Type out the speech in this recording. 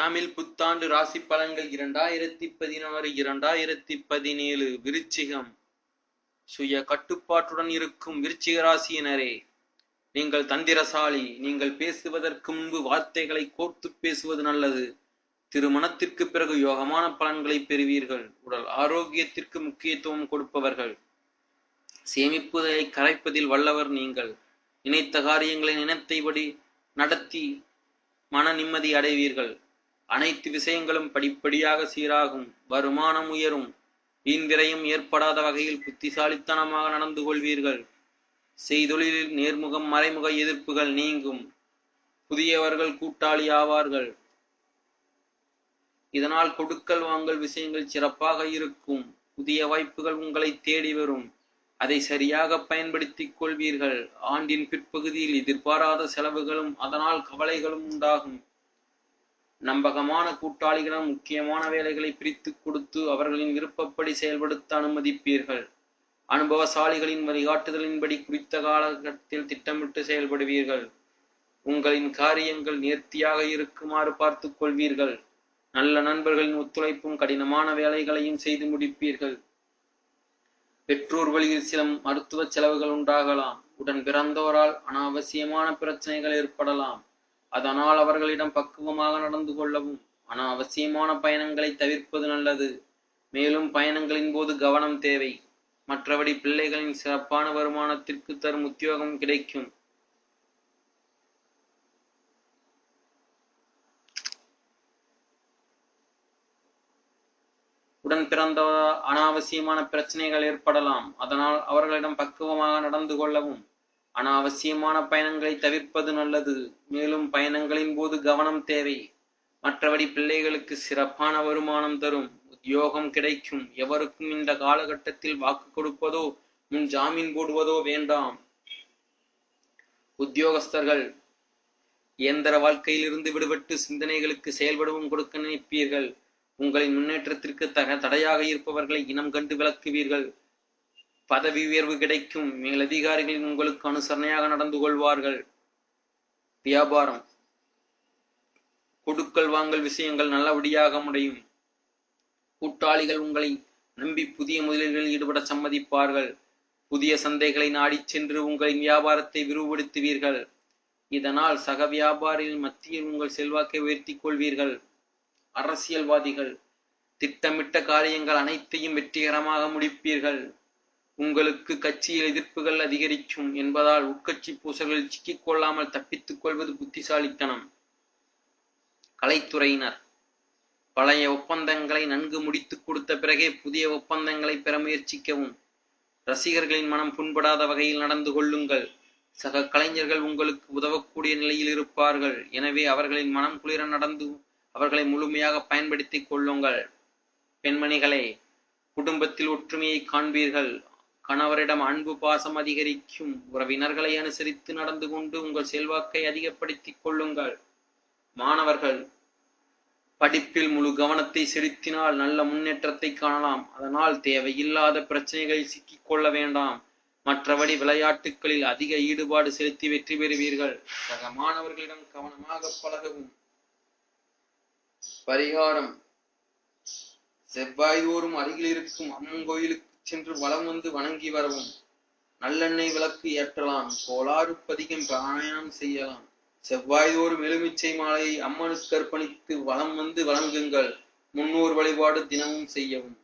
தமிழ் புத்தாண்டு ராசி பலன்கள் இரண்டாயிரத்தி பதினாறு இரண்டாயிரத்தி பதினேழு. விருச்சிகம். சுய கட்டுப்பாட்டுடன் இருக்கும் விருச்சிக ராசியினரே நீங்கள் தந்திரசாலி. நீங்கள் பேசுவதற்கு முன்பு வார்த்தைகளை கோர்த்து பேசுவது நல்லது. திருமணத்திற்கு பிறகு யோகமான பலன்களை பெறுவீர்கள். உடல் ஆரோக்கியத்திற்கு முக்கியத்துவம் கொடுப்பவர்கள். சேமிப்புதலை கரைப்பதில் வல்லவர் நீங்கள். நினைத்த காரியங்களை நினைத்தபடி நடத்தி மன நிம்மதி அடைவீர்கள். அனைத்து விஷயங்களும் படிப்படியாக சீராகும் வருமானம் உயரும். வீண் ஏற்படாத வகையில் புத்திசாலித்தனமாக நடந்து கொள்வீர்கள். செய்தொழிலில் நேர்முகம் மறைமுக எதிர்ப்புகள் நீங்கும். புதியவர்கள் கூட்டாளி ஆவார்கள். இதனால் கொடுக்கல் வாங்கல் விஷயங்கள் சிறப்பாக இருக்கும். புதிய வாய்ப்புகள் உங்களை தேடி வரும். அதை சரியாக பயன்படுத்திக் கொள்வீர்கள். ஆண்டின் பிற்பகுதியில் எதிர்பாராத செலவுகளும் அதனால் கவலைகளும் உண்டாகும். நம்பகமான கூட்டாளிகளிடம் முக்கியமான வேலைகளை பிரித்து கொடுத்து அவர்களின் விருப்பப்படி செயல்படுத்த அனுமதிப்பீர்கள். அனுபவசாலிகளின் வழிகாட்டுதலின்படி குறித்த காலகட்டத்தில் திட்டமிட்டு செயல்படுவீர்கள். உங்களின் காரியங்கள் நேர்த்தியாக இருக்குமாறு பார்த்து கொள்வீர்கள். நல்ல நண்பர்களின் ஒத்துழைப்பும் கடினமான வேலைகளையும் செய்து முடிப்பீர்கள். பெற்றோர் வழியில் சில மருத்துவ செலவுகள் உண்டாகலாம். உடன் பிறந்தோரால் அனாவசியமான பிரச்சனைகள் ஏற்படலாம். அதனால் அவர்களிடம் பக்குவமாக நடந்து கொள்ளவும் அனாவசியமான பயணங்களை தவிர்ப்பது நல்லது. மேலும் பயணங்களின் போது கவனம் தேவை. மற்றபடி பிள்ளைகளின் சிறப்பான வருமானத்திற்கு தரும் உத்தியோகம் கிடைக்கும். உடன் பிறந்த அனாவசியமான பிரச்சனைகள் ஏற்படலாம். அதனால் அவர்களிடம் பக்குவமாக நடந்து கொள்ளவும் அனாவசியமான பயணங்களை தவிர்ப்பது நல்லது. மேலும் பயணங்களின் போது கவனம் தேவை. மற்றபடி பிள்ளைகளுக்கு சிறப்பான வருமானம் தரும். உத்தியோகம் கிடைக்கும். எவருக்கும் இந்த காலகட்டத்தில் வாக்கு கொடுப்பதோ முன் ஜாமீன் போடுவதோ வேண்டாம். உத்தியோகஸ்தர்கள் இயந்திர வாழ்க்கையிலிருந்து விடுபட்டு சிந்தனைகளுக்கு செயல்படவும் கொடுக்க நினைப்பீர்கள். உங்களின் முன்னேற்றத்திற்கு தக தடையாக இருப்பவர்களை இனம் கண்டு விளக்குவீர்கள். பதவி உயர்வு கிடைக்கும். மேலதிகாரிகளின் உங்களுக்கு அனுசரணையாக நடந்து கொள்வார்கள். வியாபாரம். கொடுக்கல் வாங்கல் விஷயங்கள் நல்லபடியாக முடியும். கூட்டாளிகள் உங்களை நம்பி புதிய முதலீடுகளில் ஈடுபட சம்மதிப்பார்கள். புதிய சந்தைகளை நாடிச் சென்று உங்களின் வியாபாரத்தை விரிவுபடுத்துவீர்கள். இதனால் சக வியாபாரிகள் மத்தியில் உங்கள் செல்வாக்கை உயர்த்திக் கொள்வீர்கள். அரசியல்வாதிகள் திட்டமிட்ட காரியங்கள் அனைத்தையும் வெற்றிகரமாக முடிப்பீர்கள். உங்களுக்கு கட்சியில் எதிர்ப்புகள் அதிகரிக்கும் என்பதால் உட்கட்சி பூசல்களில் சிக்கிக்கொள்ளாமல் தப்பித்துக் கொள்வது புத்திசாலித்தனம். கலைத்துறையினர். பழைய ஒப்பந்தங்களை நன்கு முடித்துக் கொடுத்த பிறகே புதிய ஒப்பந்தங்களை பெற முயற்சிக்கவும். ரசிகர்களின் மனம் புண்படாத வகையில் நடந்து கொள்ளுங்கள். சக கலைஞர்கள் உங்களுக்கு உதவக்கூடிய நிலையில் இருப்பார்கள். எனவே அவர்களின் மனம் குளிர நடந்து அவர்களை முழுமையாக பயன்படுத்திக் கொள்ளுங்கள். பெண்மணிகளே குடும்பத்தில் ஒற்றுமையை காண்பீர்கள். கணவரிடம் அன்பு பாசம் அதிகரிக்கும். உறவினர்களை அனுசரித்து நடந்து கொண்டு உங்கள் செல்வாக்கை அதிகப்படுத்திக் கொள்ளுங்கள். மாணவர்கள் படிப்பில் முழு கவனத்தை செலுத்தினால் நல்ல முன்னேற்றத்தை காணலாம். அதனால் தேவையில்லாத பிரச்சனைகளில் சிக்கிக் கொள்ள வேண்டாம். மற்றபடி விளையாட்டுகளில் அதிக ஈடுபாடு செலுத்தி வெற்றி பெறுவீர்கள். சக மாணவர்களிடம் கவனமாக பழகவும். பரிகாரம். செவ்வாய்தோறும் அருகில் இருக்கும் அம்மன் கோயிலுக்கு சென்று வலம் வந்து வணங்கி வரவும் நல்லெண்ணெய் விளக்கு ஏற்றலாம் கோளாறு பதிகம் பாராயணம் செய்யலாம். செவ்வாய்தோறும் எலுமிச்சை மாலையை அம்மனுக்கு அர்ப்பணித்து வலம் வந்து வணங்குங்கள். முன்னோர் வழிபாடு தினமும் செய்யவும்.